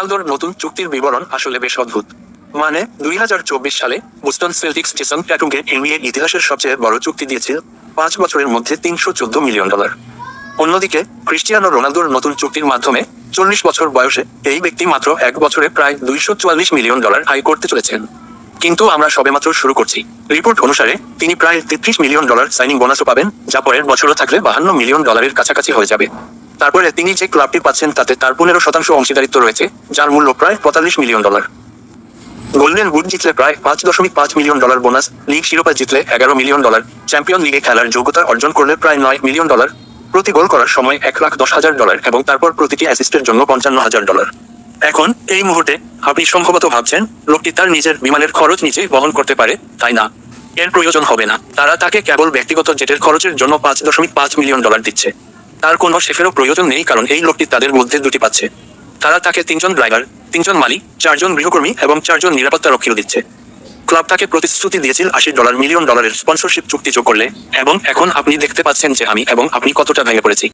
রোনালদোর নতুন চুক্তির বিবরণ আসলে বেশ অদ্ভুত। মানে দুই হাজার চব্বিশ সালে বোস্টন সেলটিক্স জেসন ট্যাটুকে এনবিএ ইতিহাসের সবচেয়ে বড় চুক্তি দিয়েছিল, পাঁচ বছরের মধ্যে তিনশো চোদ্দ মিলিয়ন ডলার। অন্যদিকে, ক্রিস্টিয়ানো রোনালদোর নতুন চুক্তির মাধ্যমে চল্লিশ বছর বয়সে এই ব্যক্তি মাত্র এক বছরে প্রায় দুইশো চুয়াল্লিশ মিলিয়ন ডলার আয় করতে চলেছেন। কিন্তু আমরা সবেমাত্র শুরু করছি। রিপোর্ট অনুসারে, তিনি প্রায় তেত্রিশ মিলিয়ন ডলার সাইনিং বোনাসও পাবেন, যা পরের বছরও থাকলে বাহান্ন মিলিয়ন ডলারের কাছাকাছি হয়ে যাবে। তারপরে তিনি যে ক্লাবটি পাচ্ছেন তাতে তার পনেরো শতাংশ অংশীদারিত্ব রয়েছে, যার মূল্য প্রায় পঁয়তাল্লিশ মিলিয়ন ডলার গোল্ডেন বুট জিতলে প্রায় পাঁচ দশমিক পাঁচ মিলিয়ন ডলার বোনাস লিগ শিরোপা জিতলে এগারো মিলিয়ন ডলার চ্যাম্পিয়ন লিগে খেলার যোগ্যতা অর্জন করলে প্রায় নয় মিলিয়ন ডলার প্রতি গোল করার সময় এক লাখ দশ হাজার ডলার এবং তারপর প্রতিটি অ্যাসিস্টের জন্য পঞ্চান্ন হাজার ডলার এখন এই মুহূর্তে আপনি সম্ভবত ভাবছেন, লোকটি তার নিজের বিমানের খরচ নিজেই বহন করতে পারে, তাই না? এর প্রয়োজন হবে না। তারা তাকে কেবল ব্যক্তিগত জেটের খরচের জন্য পাঁচ দশমিক পাঁচ মিলিয়ন ডলার দিচ্ছে। তার কোনো শেফেরও প্রয়োজন নেই, কারণ এই লোকটি তাদের মধ্যে দুটি পাচ্ছে। তারা তাকে তিনজন ড্রাইভার, তিনজন মালিক, চারজন গৃহকর্মী এবং চারজন নিরাপত্তা রক্ষীও দিচ্ছে। ক্লাব তাকে প্রতিশ্রুতি দিয়েছিল আশি ডলার, মিলিয়ন ডলারের স্পন্সরশিপ চুক্তি যোগ করলে। এবং এখন আপনি দেখতে পাচ্ছেন যে আমি এবং আপনি কতটা ভেঙে পড়েছি।